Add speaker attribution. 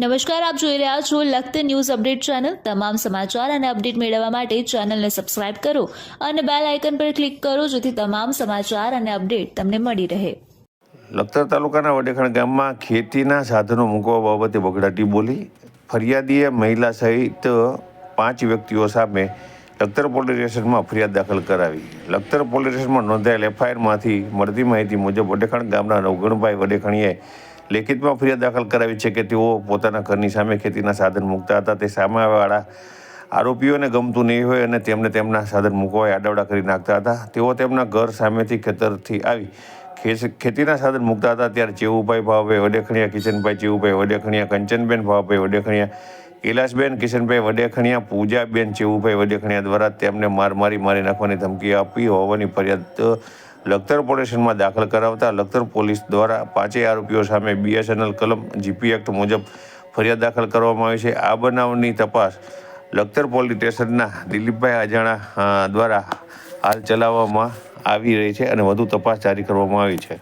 Speaker 1: નમસ્કાર, આપ જોઈ રહ્યા છો લખત ન્યૂઝ અપડેટ ચેનલ. તમામ સમાચાર અને અપડેટ મેળવવા માટે ચેનલને સબસ્ક્રાઇબ કરો અને બેલ આઇકન પર ક્લિક કરો જેથી તમામ સમાચાર અને અપડેટ તમને મળી રહે.
Speaker 2: લખતર તાલુકાના વડેખણ ગામમાં ખેતીના સાધનો મૂકવા બાબતે બગડાટી બોલી ફરિયાદીએ મહિલા સહિત પાંચ વ્યક્તિઓ સામે લખતર પોલીસ સ્ટેશનમાં ફરિયાદ દાખલ કરાવી. લખતર પોલીસ સ્ટેશનમાં નોંધાયેલ એફઆઈઆરમાંથી મળતી માહિતી મુજબ વડેખણ ગામના નવગણભાઈ વડેખણીએ લેખિતમાં ફરિયાદ દાખલ કરાવી છે કે તેઓ પોતાના ઘરની સામે ખેતીના સાધન મૂકતા હતા. તે સામેવાળા આરોપીઓને ગમતું નહીં હોય અને તેમને તેમના સાધન મૂકવા આડાવડા કરી નાખતા હતા. તેઓ તેમના ઘર સામેથી ખેતરથી આવી ખેતીના સાધન મૂકતા હતા. ત્યારે ચેવુભાઈ ભાવભાઈ વડેખણિયા કિશનભાઈ ચેવુભાઈ વડેખણિયા, કંચનબેન ભાવભાઈ વડેખણિયા કૈલાસબેન કિશનભાઈ વડેખણિયા, પૂજાબેન ચેવુભાઈ વડેખણિયા દ્વારા તેમને માર મારી મારી નાખવાની ધમકી આપી હોવાની ફરિયાદ લખતર પોલીસમાં દાખલ કરાવતા લખતર પોલીસ દ્વારા પાંચેય આરોપીઓ સામે બીએસએનએલ કલમ, જીપી એક્ટ મુજબ ફરિયાદ દાખલ કરવામાં આવી છે. આ બનાવની તપાસ લખતર પોલીસ સ્ટેશનના દિલીપભાઈ અજાણા દ્વારા હાલ ચલાવવામાં આવી રહી છે અને વધુ તપાસ જારી કરવામાં આવી છે.